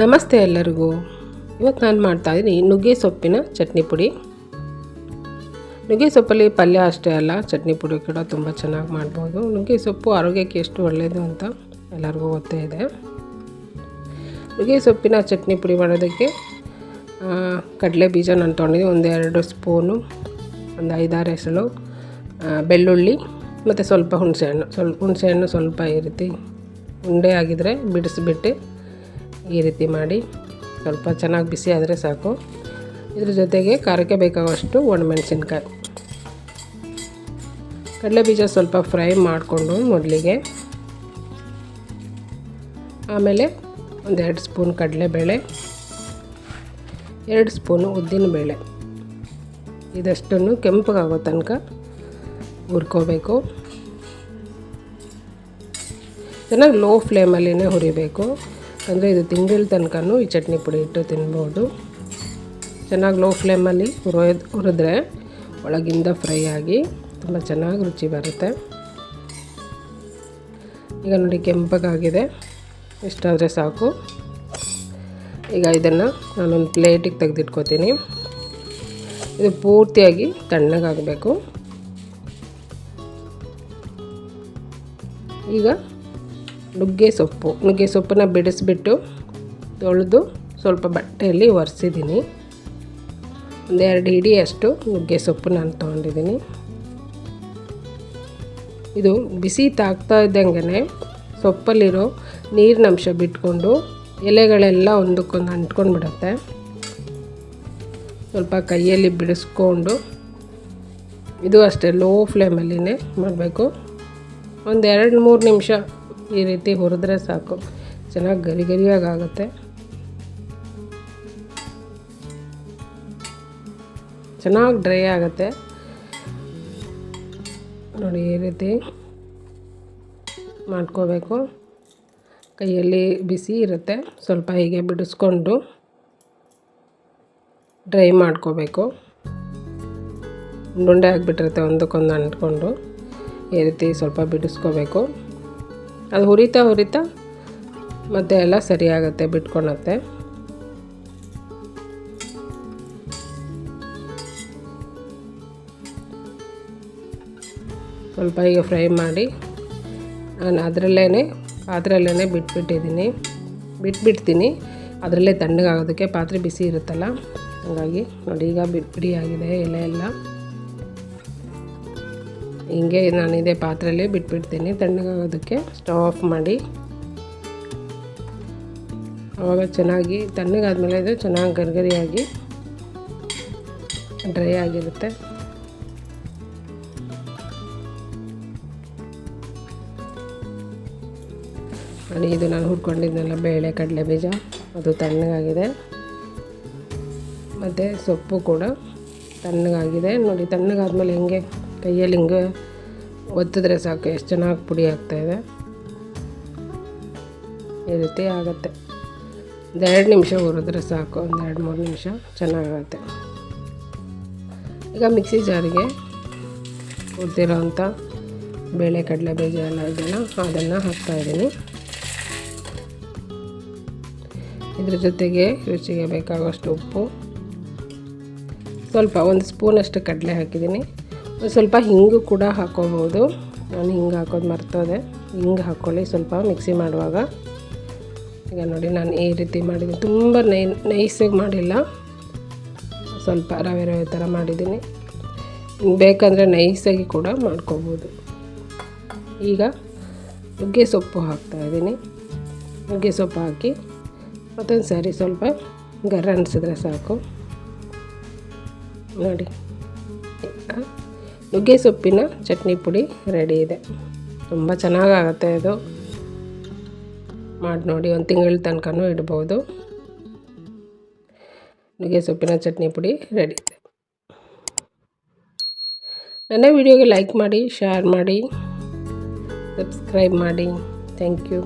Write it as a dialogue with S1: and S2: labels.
S1: ನಮಸ್ತೆ ಎಲ್ಲರಿಗೂ. ಇವತ್ತು ನಾನು ಮಾಡ್ತಾಯಿದ್ದೀನಿ ನುಗ್ಗೆ ಸೊಪ್ಪಿನ ಚಟ್ನಿ ಪುಡಿ. ನುಗ್ಗೆ ಸೊಪ್ಪಲ್ಲಿ ಪಲ್ಯ ಅಷ್ಟೇ ಅಲ್ಲ, ಚಟ್ನಿ ಪುಡಿ ಕೂಡ ತುಂಬ ಚೆನ್ನಾಗಿ ಮಾಡ್ಬೋದು. ನುಗ್ಗೆ ಸೊಪ್ಪು ಆರೋಗ್ಯಕ್ಕೆ ಎಷ್ಟು ಒಳ್ಳೆಯದು ಅಂತ ಎಲ್ಲರಿಗೂ ಗೊತ್ತೇ ಇದೆ. ನುಗ್ಗೆ ಸೊಪ್ಪಿನ ಚಟ್ನಿ ಪುಡಿ ಮಾಡೋದಕ್ಕೆ ಕಡಲೆ ಬೀಜ ನಾನು ತೊಗೊಂಡಿದ್ದೀನಿ. ಒಂದೆರಡು ಸ್ಪೂನು, ಒಂದು ಐದಾರು ಹೆಸಳು ಬೆಳ್ಳುಳ್ಳಿ ಮತ್ತು ಸ್ವಲ್ಪ ಹುಣಸೆಹಣ್ಣು ಸ್ವಲ್ಪ ಹುಣಸೆಹಣ್ಣು ಸ್ವಲ್ಪ ಈ ರೀತಿ ಉಂಡೆ ಆಗಿದ್ದರೆ ಬಿಡಿಸ್ಬಿಟ್ಟು ಈ ರೀತಿ ಮಾಡಿ ಸ್ವಲ್ಪ ಚೆನ್ನಾಗಿ ಬಿಸಿ ಆದರೆ ಸಾಕು. ಇದ್ರ ಜೊತೆಗೆ ಖಾರಕ್ಕೆ ಬೇಕಾಗುವಷ್ಟು ಒಣಮೆಣಸಿನ್ಕಾಯಿ. ಕಡಲೆ ಬೀಜ ಸ್ವಲ್ಪ ಫ್ರೈ ಮಾಡಿಕೊಂಡು ಮೊದಲಿಗೆ ಆಮೇಲೆ ಒಂದೆರಡು ಸ್ಪೂನ್ ಕಡಲೆಬೇಳೆ, ಎರಡು ಸ್ಪೂನು ಉದ್ದಿನಬೇಳೆ. ಇದಷ್ಟನ್ನು ಕೆಂಪಗಾಗೋ ತನಕ ಹುರ್ಕೋಬೇಕು. ಚೆನ್ನಾಗಿ ಲೋ ಫ್ಲೇಮಲ್ಲಿನೇ ಹುರಿಬೇಕು. ಅಂದರೆ ಇದು ತಿಂಗಳ ತನಕನೂ ಈ ಚಟ್ನಿ ಪುಡಿ ಇಟ್ಟು ತಿನ್ಬೋದು. ಚೆನ್ನಾಗಿ ಲೋ ಫ್ಲೇಮಲ್ಲಿ ಹುರಿಯೋದು ಹುರಿದ್ರೆ ಒಳಗಿಂದ ಫ್ರೈ ಆಗಿ ತುಂಬ ಚೆನ್ನಾಗಿ ರುಚಿ ಬರುತ್ತೆ. ಈಗ ನೋಡಿ ಕೆಂಪಗಾಗಿದೆ. ಇಷ್ಟಾದರೆ ಸಾಕು. ಈಗ ಇದನ್ನು ನಾನೊಂದು ಪ್ಲೇಟಿಗೆ ತೆಗೆದಿಟ್ಕೋತೀನಿ. ಇದು ಪೂರ್ತಿಯಾಗಿ ತಣ್ಣಗಾಗಬೇಕು. ಈಗ ನುಗ್ಗೆ ಸೊಪ್ಪು. ನುಗ್ಗೆ ಸೊಪ್ಪನ್ನ ಬಿಡಿಸ್ಬಿಟ್ಟು ತೊಳೆದು ಸ್ವಲ್ಪ ಬಟ್ಟೆಯಲ್ಲಿ ಒರೆಸಿದ್ದೀನಿ. ಒಂದೆರಡು ಹಿಡಿಯಷ್ಟು ನುಗ್ಗೆ ಸೊಪ್ಪು ನಾನು ತೊಗೊಂಡಿದ್ದೀನಿ. ಇದು ಬಿಸಿ ತಾಗ್ತಾ ಇದ್ದಂಗೆ ಸೊಪ್ಪಲ್ಲಿರೋ ನೀರಿನಂಶ ಬಿಟ್ಕೊಂಡು ಎಲೆಗಳೆಲ್ಲ ಒಂದಕ್ಕೊಂದು ಅಂಟ್ಕೊಂಡು ಬಿಡುತ್ತೆ ಸ್ವಲ್ಪ ಕೈಯಲ್ಲಿ ಬಿಡಿಸ್ಕೊಂಡು ಇದು ಅಷ್ಟೇ, ಲೋ ಫ್ಲೇಮಲ್ಲಿನೇ ಮಾಡಬೇಕು. ಒಂದು ಎರಡು ಮೂರು ನಿಮಿಷ ಈ ರೀತಿ ಹುರಿದ್ರೆ ಸಾಕು. ಚೆನ್ನಾಗಿ ಗರಿ ಗರಿಯಾಗಿ ಆಗುತ್ತೆ ಚೆನ್ನಾಗಿ ಡ್ರೈ ಆಗುತ್ತೆ. ನೋಡಿ, ಈ ರೀತಿ ಮಾಡ್ಕೋಬೇಕು. ಕೈಯಲ್ಲಿ ಬಿಸಿ ಇರುತ್ತೆ, ಸ್ವಲ್ಪ ಹೀಗೆ ಬಿಡಿಸ್ಕೊಂಡು ಡ್ರೈ ಮಾಡ್ಕೋಬೇಕು. ಉಂಡೆ ಆಗಿಬಿಟ್ಟಿರುತ್ತೆ, ಒಂದಕ್ಕೊಂದು ಅಂಟ್ಕೊಂಡು ಈ ರೀತಿ ಸ್ವಲ್ಪ ಬಿಡಿಸ್ಕೋಬೇಕು. ಅದು ಹುರಿತಾ ಹುರಿತಾ ಮತ್ತೆ ಎಲ್ಲ ಸರಿಯಾಗುತ್ತೆ, ಬಿಟ್ಕೊಳತ್ತೆ. ಸ್ವಲ್ಪ ಈಗ ಫ್ರೈ ಮಾಡಿ ನಾನು ಅದರಲ್ಲೇ ಪಾತ್ರೆಯಲ್ಲೇ ಬಿಟ್ಬಿಟ್ಟಿದ್ದೀನಿ. ಬಿಟ್ಬಿಡ್ತೀನಿ. ಅದರಲ್ಲೇ ತಣ್ಣಗಾಗೋದಕ್ಕೆ ಪಾತ್ರೆ ಬಿಸಿ ಇರುತ್ತಲ್ಲ, ಹಾಗಾಗಿ ನೋಡಿ ಈಗ ಬಿಡಿ ಆಗಿದೆ ಎಲೆ ಎಲ್ಲ. ಹಿಂಗೆ ನಾನು ಇದೇ ಪಾತ್ರೆಯಲ್ಲಿ ಬಿಟ್ಬಿಡ್ತೀನಿ. ತಣ್ಣಗಾಗೋದಕ್ಕೆ ಸ್ಟವ್ ಆಫ್ ಮಾಡಿ. ಆವಾಗ ಚೆನ್ನಾಗಿ ತಣ್ಣಗಾದ್ಮೇಲೆ ಇದು ಚೆನ್ನಾಗಿ ಗರಿಗರಿಯಾಗಿ ಡ್ರೈ ಆಗಿರುತ್ತೆ. ನಾನು ಇದು ನಾನು ಹುಡ್ಕೊಂಡಿದ್ದೆಲ್ಲ ಬೇಳೆ, ಕಡಲೆ ಬೀಜ. ಅದು ತಣ್ಣಗಾಗಿದೆ. ಮತ್ತು ಸೊಪ್ಪು ಕೂಡ ತಣ್ಣಗಾಗಿದೆ. ನೋಡಿ, ತಣ್ಣಗಾದ್ಮೇಲೆ ಹೆಂಗೆ ಕೈಯಲ್ಲಿ ಹಿಂಗೆ ಒತ್ತಿದ್ರೆ ಸಾಕು, ಎಷ್ಟು ಚೆನ್ನಾಗಿ ಪುಡಿ ಆಗ್ತಾಯಿದೆ ಈ ರೀತಿ ಆಗುತ್ತೆ. ಒಂದೆರಡು ನಿಮಿಷ ಹುರಿದ್ರೆ ಸಾಕು, ಒಂದು ಎರಡು ಮೂರು ನಿಮಿಷ ಚೆನ್ನಾಗಾಗುತ್ತೆ ಈಗ ಮಿಕ್ಸಿ ಜಾರಿಗೆ ಹುರಿದಿರೋ ಬೇಳೆ, ಕಡಲೆ ಬೀಜ ಎಲ್ಲ ಇದೆಯಲ್ಲ, ಅದನ್ನು ಹಾಕ್ತಾಯಿದ್ದೀನಿ ಇದ್ರ ಜೊತೆಗೆ ರುಚಿಗೆ ಬೇಕಾಗುವಷ್ಟು ಉಪ್ಪು. ಸ್ವಲ್ಪ ಒಂದು ಸ್ಪೂನಷ್ಟು ಕಡಲೆ ಹಾಕಿದ್ದೀನಿ. ಸ್ವಲ್ಪ ಹಿಂಗು ಕೂಡ ಹಾಕೋಬೋದು. ನಾನು ಹಿಂಗೆ ಹಾಕೋದು ಮರ್ತೋದೆ. ಹಿಂಗೆ ಹಾಕ್ಕೊಳ್ಳಿ ಸ್ವಲ್ಪ ಮಿಕ್ಸಿ ಮಾಡುವಾಗ. ಈಗ ನೋಡಿ, ನಾನು ಈ ರೀತಿ ಮಾಡಿದ್ದೀನಿ. ತುಂಬ ನೈ, ನೈಸಾಗಿ ಮಾಡಿಲ್ಲ. ಸ್ವಲ್ಪ ರವೆ ರವೆ ಥರ ಮಾಡಿದ್ದೀನಿ. ಬೇಕಂದರೆ ನೈಸಾಗಿ ಕೂಡ ಮಾಡ್ಕೋಬೋದು. ಈಗ ನುಗ್ಗೆ ಸೊಪ್ಪು ಹಾಕ್ತಾಯಿದ್ದೀನಿ ನುಗ್ಗೆ ಸೊಪ್ಪು ಹಾಕಿ ಮತ್ತೊಂದು ಸಾರಿ ಸ್ವಲ್ಪ ಗರ ಅನಿಸಿದ್ರೆ ಸಾಕು. ನೋಡಿ. ನುಗ್ಗೆ ಸೊಪ್ಪಿನ ಚಟ್ನಿ ಪುಡಿ ರೆಡಿ ಇದೆ. ತುಂಬ ಚೆನ್ನಾಗಾಗತ್ತೆ ಇದು. ಮಾಡಿ ನೋಡಿ, ಒಂದು ತಿಂಗಳ ತನಕನೂ ಇಡ್ಬೋದು. ನುಗ್ಗೆ ಸೊಪ್ಪಿನ ಚಟ್ನಿ ಪುಡಿ ರೆಡಿ ಇದೆ. ನನ್ನ ವಿಡಿಯೋಗೆ ಲೈಕ್ ಮಾಡಿ ಶೇರ್ ಮಾಡಿ ಸಬ್ಸ್ಕ್ರೈಬ್ ಮಾಡಿ. Thank you